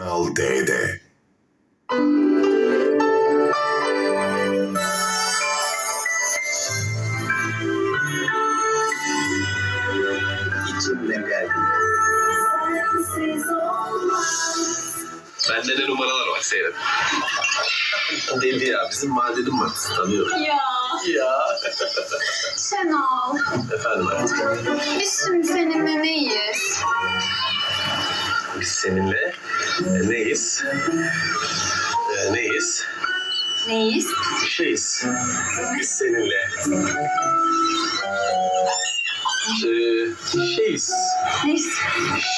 Kral D'de. İçimden geldi. Bende de numaralar var seyret. Deli ya bizim mahallenin martısı tanıyorum. Ya Ya. Şenol, Efendim hayatım. biz şimdi seninle neyiz? Biz seninle e, neyiz? E, neyiz? Neyiz? Şeyiz. Biz seninle. E, şeyiz. Neyiz?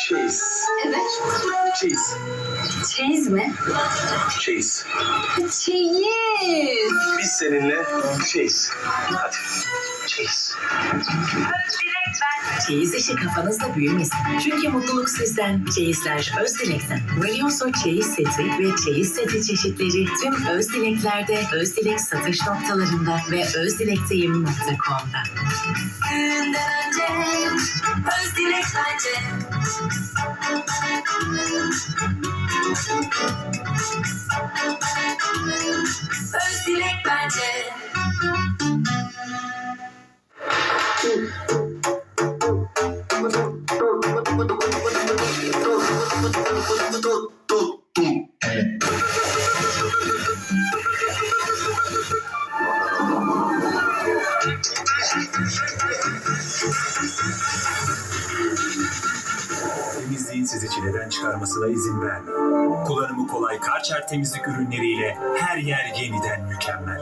Şeyiz. Evet. Şeyiz. Çeyiz mi? Şeyiz. Çeyiz. Biz seninle şeyiz. Hadi. Şeyiz. Çeyiz işi kafanızda büyümesin. Çünkü mutluluk sizden, çeyizler Özdilek'ten. Valioso çeyiz seti ve çeyiz seti çeşitleri tüm Özdileklerde, Özdilek satış noktalarında ve özdilek'teyim.com'da. Düğünden önce Özdilek bence Özdilek bence çileden çıkarmasına izin vermeyin. Kullanımı kolay Karçer temizlik ürünleriyle her yer yeniden mükemmel.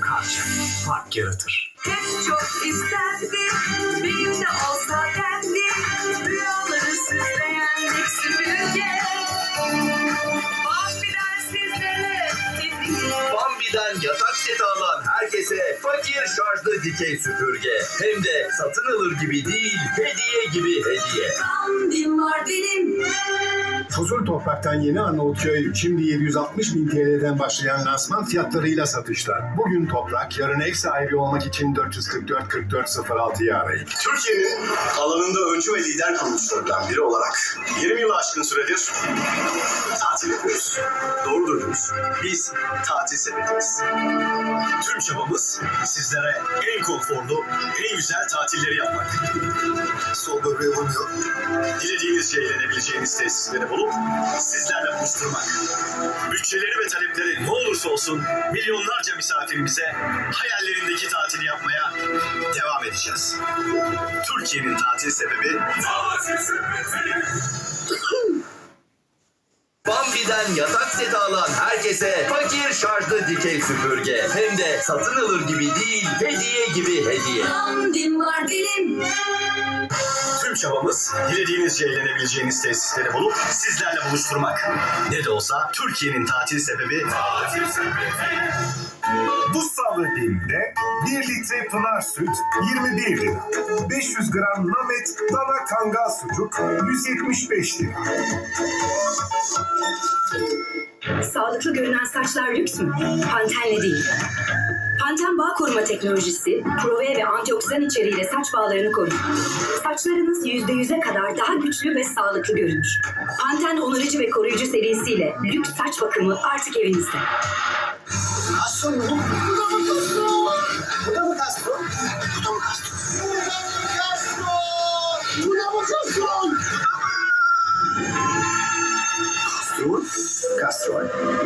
Karçer, fark yaratır. Hep çok isterdim Benim de olsa kendi dikey süpürge. Hem de satın alır gibi değil, hediye gibi hediye. Bambim var benim Fuzul Toprak'tan yeni Arnavutköy şimdi 760 bin TL'den başlayan lansman fiyatlarıyla satışta. Bugün Toprak, yarın ev sahibi olmak için 444 44 06'yı arayın. Türkiye'nin alanında öncü ve lider kuruluşlarından biri olarak 20 yılı aşkın süredir tatil yapıyoruz. Doğru duydunuz. Biz tatil sepetiyiz. Tüm çabamız sizlere en konforlu, en güzel tatilleri yapmak. Sol böbreğe vurmuyor. Dilediğiniz şey eğlenebileceğiniz tesisleri sizlerle buluşturmak. Bütçeleri ve talepleri ne olursa olsun milyonlarca misafirimize hayallerindeki tatili yapmaya devam edeceğiz. Türkiye'nin tatil sebebi. Bambi'den yatak seti alan herkese fakir şarjlı dikey süpürge. Hem de satın alır gibi değil, hediye gibi hediye. Bambim benim Tüm çabamız dilediğinizce eğlenebileceğiniz tesisleri bulup sizlerle buluşturmak. Ne de olsa Türkiye'nin tatil sebebi tatil sepeti. Bu salı BİM'de 1 litre pınar süt 21 lira. 500 gram namet dana kangal sucuk 175 lira. Sağlıklı görünen saçlar lüks mü? Pantenle değil. Panten bağ koruma teknolojisi, prove ve antioksidan içeriğiyle saç bağlarını korur. Saçlarınız %100'e kadar daha güçlü ve sağlıklı görünür. Panten onarıcı ve koruyucu serisiyle lüks saç bakımı artık evinizde. Mu? Bu da mı Castro? Bu da mı Castro?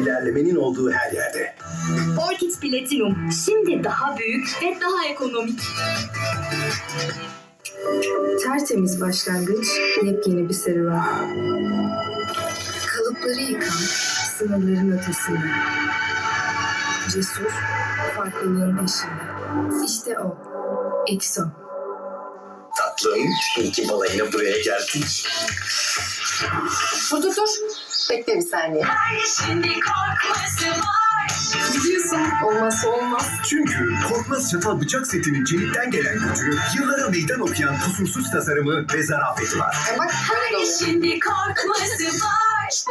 İlerlemenin olduğu her yerde. Orchid Platinum. Şimdi daha büyük ve daha ekonomik. Tertemiz başlangıç, yepyeni bir serüven. Kalıpları yıkan, sınırların ötesinde. Cesur, farklılığın peşinde. İşte o, Exo. Tatlım, ilk balayına buraya geldik. Dur dur dur, bekle bir saniye. Şimdi korkması var Gidiyorsun, olmazsa olmaz. Çünkü Korkmaz Çatal Bıçak setinin çelikten gelen gücü, yıllara meydan okuyan kusursuz tasarımı ve zarafeti var. E bak, böyle de oluyor. Şimdi korkması var